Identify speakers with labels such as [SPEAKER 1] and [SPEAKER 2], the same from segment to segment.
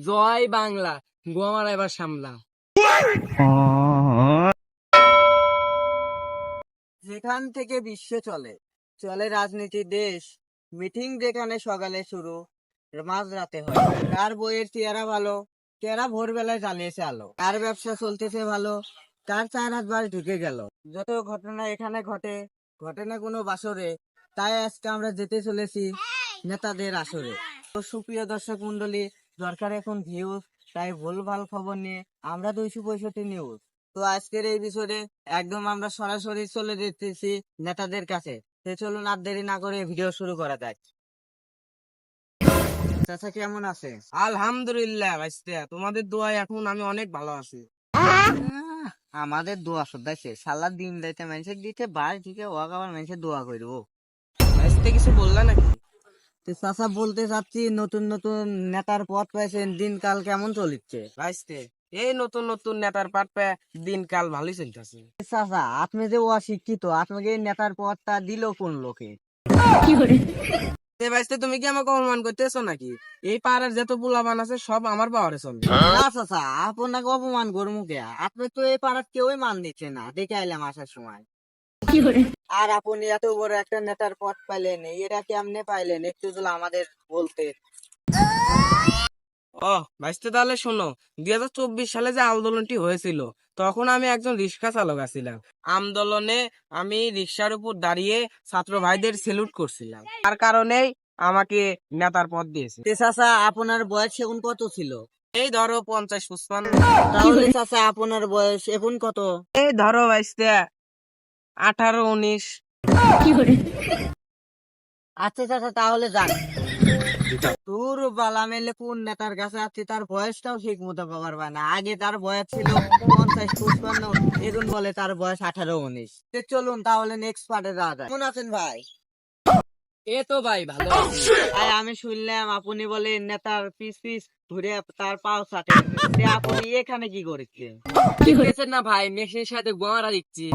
[SPEAKER 1] জয় বাংলা গোয়ামারা এবার সামলা। যেখান থেকে বিশ্ব চলে চলে রাজনীতি দেশ, মিটিং যেখানে সকালে শুরু, মাঝ রাতে হয়। কার বইয়ের চেহারা ভালো, কেরা ভোরবেলায় চালিয়েছে আলো? কার ব্যবসা চলতেছে ভালো, কার চার হাত বাস ঢুকে গেল? যত ঘটনা এখানে ঘটে ঘটে না কোনো বাসরে, তাই আজকে আমরা যেতে চলেছি নেতাদের আসরে। তো সুপ্রিয় দর্শক মন্ডলী দরকার এখন ভিউজ তাই ভুলভাল খবর নিয়ে আমরা দুইশো পঁয়ষট্টি নিউজ তো আজকের এই বিষয়ে একদম আমরা সরাসরি চলে যেতেছি নেতাদের কাছে। তো চলুন আর দেরি না করে ভিডিও শুরু করা যাক। চাচা কেমন আছে?
[SPEAKER 2] আলহামদুলিল্লাহ ভাইস্তে, তোমাদের দোয়ায় এখন আমি অনেক ভালো আছি।
[SPEAKER 1] আমাদের দোয়া সদাইছে সালা দিন যাইতে মানুষের দিতে বাস দিকে ওয়াক আবার মানুষের দোয়া করব
[SPEAKER 2] কিছু বললা নাকি?
[SPEAKER 1] চাচা বলতে চাচ্ছি নতুন নতুন নেতার পথ পাইছেন দিনকাল কেমন চলিচ্ছে?
[SPEAKER 2] ভাইস্তে এই নতুন নতুন নেতার পাট দিনকাল ভালোই চলতেছে।
[SPEAKER 1] চাচা আপনি যে অশিক্ষিত আপনাকে নেতার পদটা দিল কোন লোকে?
[SPEAKER 2] ভাইস্তে তুমি কি আমাকে অপমান করতেছো নাকি? এই পাড়ার যত পোলাবান আছে সব আমার পাওয়ারে চলবে
[SPEAKER 1] না চাচা আপনাকে অপমান করব কে আপনি তো এই পাড়ার কেউই মান দিচ্ছে না দেখে আইলাম আসার সময়। আর আপনি এত বড় একটা নেতার পদ পাইলেন এরা কেমনে পাইলেন? একটু যদি আমাদের বলতে।
[SPEAKER 2] ও ভাইস্তে তাহলে শোনো দুই হাজার চব্বিশ সালে যে আন্দোলনটি হয়েছিল তখন আমি একজন রিক্সা চালক আছিলাম। আন্দোলনে আমি রিক্সার উপর দাঁড়িয়ে ছাত্র ভাইদের সেলুট করছিলাম। তার কারণেই আমাকে নেতার পদ দিয়েছে।
[SPEAKER 1] চাচা আপনার বয়স এখন কত ছিল?
[SPEAKER 2] এই ধরো পঞ্চাশ পুষ্পান্ন
[SPEAKER 1] তাহলে চাচা আপনার বয়স এখন কত?
[SPEAKER 2] এই ধরো ভাইস্তে আঠারো উনিশ।
[SPEAKER 1] আচ্ছা চাচা তাহলে যান। তোর বালা মেলে কোন নেতার কাছে আছে তার বয়সটাও ঠিক মতো পায় না। আগে তার বয়স ছিল পঞ্চাশ পঁচপান্ন এখন বলে তার বয়স আঠারো উনিশ। চলুন তাহলে নেক্সট পার্টে যাওয়া যায় কেমন আছেন ভাই?
[SPEAKER 2] এ তো ভাই ভালো।
[SPEAKER 1] ভাই আমি শুনলাম আপনি বলে নেতার পিস পিস ঘুরে তার পাও চাটে আপনি এখানে কি করেছেন?
[SPEAKER 2] দেখতেছেন না ভাই? মেশিনের সাথে গোয়ারা দিচ্ছি।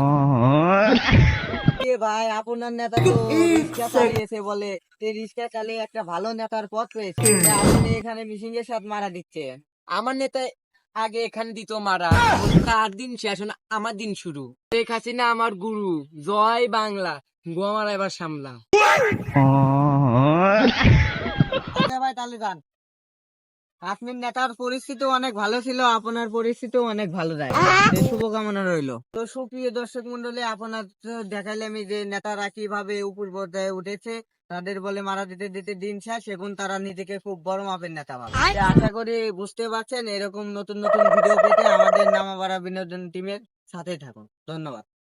[SPEAKER 1] এ ভাই আপনার নেতা তো রিক্সা চালিয়েছে বলে। এই রিক্সা চালিয়ে একটা ভালো নেতার পথ পেয়েছে। আপনি এখানে মিশিং এর সাথে মারা দিচ্ছেন।
[SPEAKER 2] আমার নেতা আগে এখানে দিত মারা। তার দিন শেষ আমার দিন শুরু। শেখ হাসিনা আমার গুরু। জয় বাংলা। গোয়ামারা এবার সামলা
[SPEAKER 1] ভাই তাহলে যান। আপনার নেতার পরিস্থিতি অনেক ভালো ছিল আপনার পরিস্থিতিও অনেক ভালো যায়। শুভকামনা রইল। তো সুপ্রিয় দর্শক মন্ডলী আপনার দেখাইলাম যে নেতারা কীভাবে উপর পর্যায়ে উঠেছে তাদের বলে মারা দিতে দিতে দিন শেষ এখন তারা নিজেকে খুব বড় মাপের নেতা ভাবে আশা করি বুঝতে পারছেন এরকম নতুন নতুন ভিডিও পেতে আমাদের নামাবাড়া বিনোদন টিমের সাথে থাকুন। ধন্যবাদ।